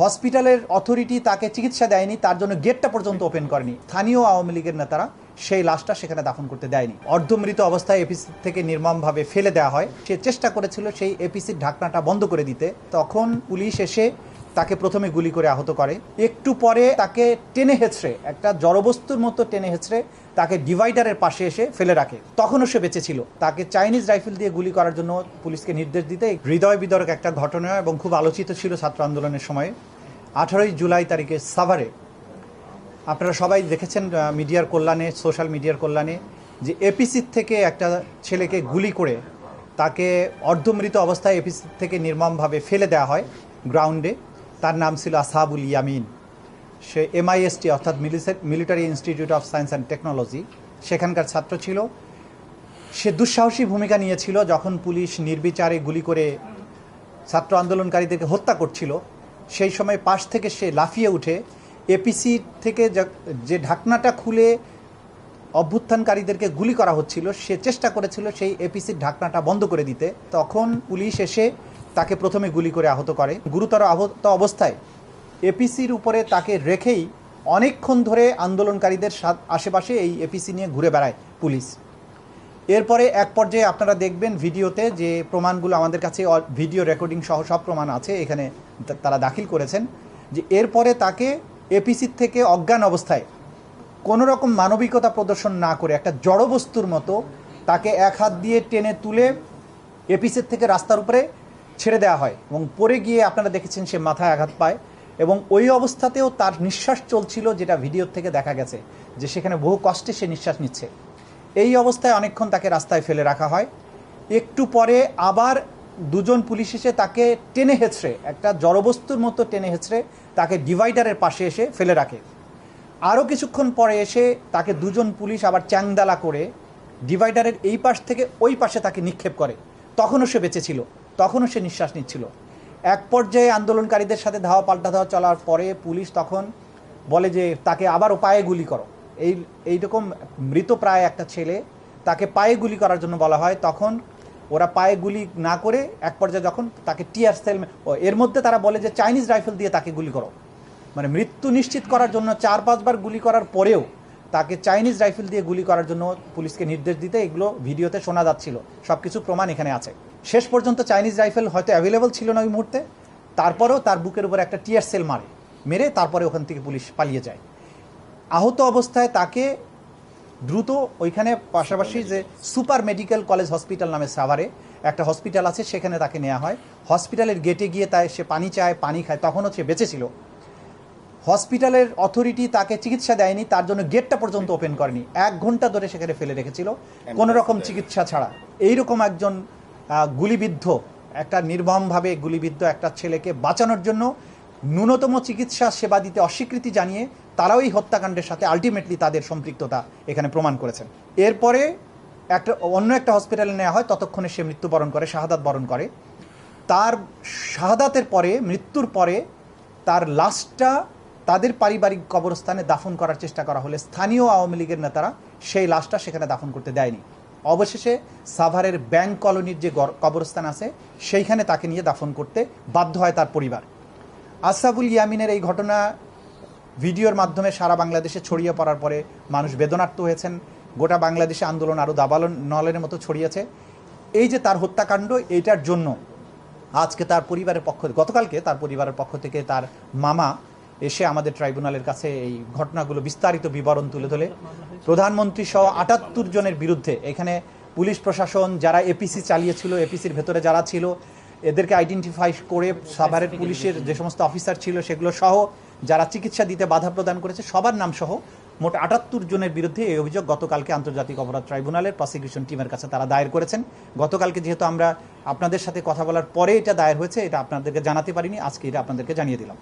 হসপিটালের অথরিটি তাকে চিকিৎসা দেয়নি, তার জন্য গেটটা পর্যন্ত ওপেন করেনি। স্থানীয় আওয়ামী লীগের নেতারা সেই লাশটা সেখানে দাফন করতে দেয়নি। অর্ধমৃত অবস্থায় এপিসি থেকে নির্মমভাবে ফেলে দেওয়া হয়। সে চেষ্টা করেছিল সেই এপিসির ঢাকনাটা বন্ধ করে দিতে। তখন পুলিশ এসে তাকে প্রথমে গুলি করে আহত করে। একটু পরে তাকে টেনে হেঁচড়ে, একটা জড়বস্তুর মতো টেনে হেঁচড়ে তাকে ডিভাইডারের পাশে এসে ফেলে রাখে। তখনও সে বেঁচে ছিল। তাকে চাইনিজ রাইফেল দিয়ে গুলি করার জন্য পুলিশকে নির্দেশ দিতে হৃদয় বিদরক একটা ঘটনা এবং খুব আলোচিত ছিল ছাত্র আন্দোলনের সময়। আঠারোই জুলাই তারিখে সাভারে। আপনারা সবাই দেখেছেন মিডিয়ার কল্যাণে, সোশ্যাল মিডিয়ার কল্যাণে, যে এপিসির থেকে একটা ছেলেকে গুলি করে তাকে অর্ধমৃত অবস্থায় এপিসি থেকে নির্মমভাবে ফেলে দেওয়া হয় গ্রাউন্ডে। তার নাম ছিল আসাবুল ইয়ামিন। সে এমআইএসটি, অর্থাৎ military institute of science and technology, সেখানকার ছাত্র ছিল। সে দুঃসাহসী ভূমিকা নিয়েছিল যখন পুলিশ নির্বিচারে গুলি করে ছাত্র আন্দোলনকারীদেরকে হত্যা করছিল। সেই সময় পাশ থেকে সে লাফিয়ে উঠে এপিসি থেকে যে ঢাকনাটা খুলে অভ্যুত্থানকারীদেরকে গুলি করা হচ্ছিল, সে চেষ্টা করেছিল সেই এপিসির ঢাকনাটা বন্ধ করে দিতে। তখন পুলিশ এসে তাকে প্রথমে গুলি করে আহত করে। গুরুতর আহত অবস্থায় এপিসির উপরে তাকে রেখেই অনেকক্ষণ ধরে আন্দোলনকারীদের আশেপাশে এই এপিসি নিয়ে ঘুরে বেড়ায় পুলিশ। এরপরে এক পর্যায়ে আপনারা দেখবেন ভিডিওতে যে প্রমাণগুলো আমাদের কাছে ভিডিও রেকর্ডিং সহ সব প্রমাণ আছে, এখানে তারা দাখিল করেছেন যে এরপরে তাকে এপিসির থেকে অজ্ঞান অবস্থায় কোনো রকম মানবিকতা প্রদর্শন না করে একটা জড়বস্তুর মতো তাকে এক হাত দিয়ে টেনে তুলে এপিসির থেকে রাস্তার উপরে ছেড়ে দেওয়া হয় এবং পরে গিয়ে আপনারা দেখেছেন সে মাথায় আঘাত পায় এবং ওই অবস্থাতেও তার নিঃশ্বাস চলছিল যেটা ভিডিওর থেকে দেখা গেছে যে সেখানে বহু কষ্টে সে নিঃশ্বাস নিচ্ছে। এই অবস্থায় অনেকক্ষণ তাকে রাস্তায় ফেলে রাখা হয়। একটু পরে আবার দুজন পুলিশ এসে তাকে টেনে হেঁচড়ে, একটা জড়বস্তুর মতো টেনে হেঁচড়ে তাকে ডিভাইডারের পাশে এসে ফেলে রাখে। আরও কিছুক্ষণ পরে এসে তাকে দুজন পুলিশ আবার চ্যাংদালা করে ডিভাইডারের এই পাশ থেকে ওই পাশে তাকে নিক্ষেপ করে। তখনও সে বেঁচে ছিল, তখনও সে নিঃশ্বাস নিচ্ছিল। এক পর্যায়ে আন্দোলনকারীদের সাথে ধাওয়া পাল্টা ধাওয়া চলার পরে পুলিশ তখন বলে যে, তাকে আবারও পায়ে গুলি করো। এই, এইরকম মৃত প্রায় একটা ছেলে, তাকে পায়ে গুলি করার জন্য বলা হয়। তখন ওরা পায়ে গুলি না করে এক পর্যায়ে যখন তাকে টিয়ার সেল এর মধ্যে তারা বলে যে চাইনিজ রাইফেল দিয়ে তাকে গুলি করো। মানে মৃত্যু নিশ্চিত করার জন্য চার, পাঁচবার গুলি করার পরেও তাকে চাইনিজ রাইফেল দিয়ে গুলি করার জন্য পুলিশকে নির্দেশ দিতে এগুলো ভিডিওতে শোনা যাচ্ছিল। সব কিছু প্রমাণ এখানে আছে। শেষ পর্যন্ত চাইনিজ রাইফেল হয়তো অ্যাভেলেবল ছিল না ওই মুহূর্তে। তারপরেও তার বুকের উপর একটা টিয়ার সেল মারে, মেরে তারপরে ওখান থেকে পুলিশ পালিয়ে যায়। আহত অবস্থায় তাকে দ্রুত ওইখানে পাশাপাশি যে সুপার মেডিকেল কলেজ হসপিটাল নামে সাভারে একটা হসপিটাল আছে সেখানে তাকে নেওয়া হয়। হসপিটালের গেটে গিয়ে তাই সে পানি চায় পানি খায় তখনও সে বেঁচে ছিল হসপিটালের অথরিটি তাকে চিকিৎসা দেয়নি তার জন্য গেটটা পর্যন্ত ওপেন করেনি। এক ঘণ্টা ধরে সেখানে ফেলে রেখেছিল। কোনো রকম চিকিৎসা ছাড়া। এইরকম একজন গুলিবিদ্ধ একটা নির্মমভাবে গুলিবিদ্ধ একটা ছেলেকে বাঁচানোর জন্য ন্যূনতম চিকিৎসা সেবা দিতে অস্বীকৃতি জানিয়ে তারাও এই হত্যাকাণ্ডের সাথে আলটিমেটলি তাদের সম্পৃক্ততা এখানে প্রমাণ করেছেন। এরপরে একটা অন্য একটা হসপিটালে নেওয়া হয়, ততক্ষণে সে মৃত্যুবরণ করে, শাহাদাত বরণ করে। তার শাহাদাতের পরে, মৃত্যুর পরে তার লাশটা তাদের পারিবারিক কবরস্থানে দাফন করার চেষ্টা করা হলে স্থানীয় আওয়ামী লীগের নেতারা সেই লাশটা সেখানে দাফন করতে দেয়নি। অবশেষে সাভারের ব্যাংক কলোনির যে কবরস্থান আছে, সেইখানে তাকে নিয়ে দাফন করতে বাধ্য হয় তার পরিবার। আসাবুল ইয়ামিনের এই ঘটনা ভিডিওর মাধ্যমে সারা বাংলাদেশে ছড়িয়ে পড়ার পরে মানুষ বেদনার্ত হয়েছেন। গোটা বাংলাদেশে আন্দোলন আরও দাবালন নলের মতো ছড়িয়েছে। এই যে তার হত্যাকাণ্ড, এইটার জন্য আজকে তার পরিবারের পক্ষ গতকালকে তার পরিবারের পক্ষ থেকে তার মামা এসে আমাদের ট্রাইব্যুনালের কাছে এই ঘটনাগুলো বিস্তারিত বিবরণ তুলে ধরে প্রধানমন্ত্রী সহ আটাত্তর জনের বিরুদ্ধে এখানে পুলিশ প্রশাসন, যারা এপিসি চালিয়েছিল, এপিসির ভেতরে যারা ছিল এদেরকে আইডেন্টিফাই করে সাভারের পুলিশের যে সমস্ত অফিসার ছিল সেগুলো সহ যারা চিকিৎসা দিতে বাধা প্রদান করেছে সবার নাম সহ মোট আটাত্তর জনের বিরুদ্ধে এই অভিযোগ গতকালকে আন্তর্জাতিক অপরাধ ট্রাইব্যুনালের প্রসিকিউশন টিমের কাছে তারা দায়ের করেছেন। গতকালকে যেহেতু আমরা আপনাদের সাথে কথা বলার পরে এটা দায়ের হয়েছে এটা আপনাদেরকে জানাতে পারিনি আজকে এটা আপনাদেরকে জানিয়ে দিলাম।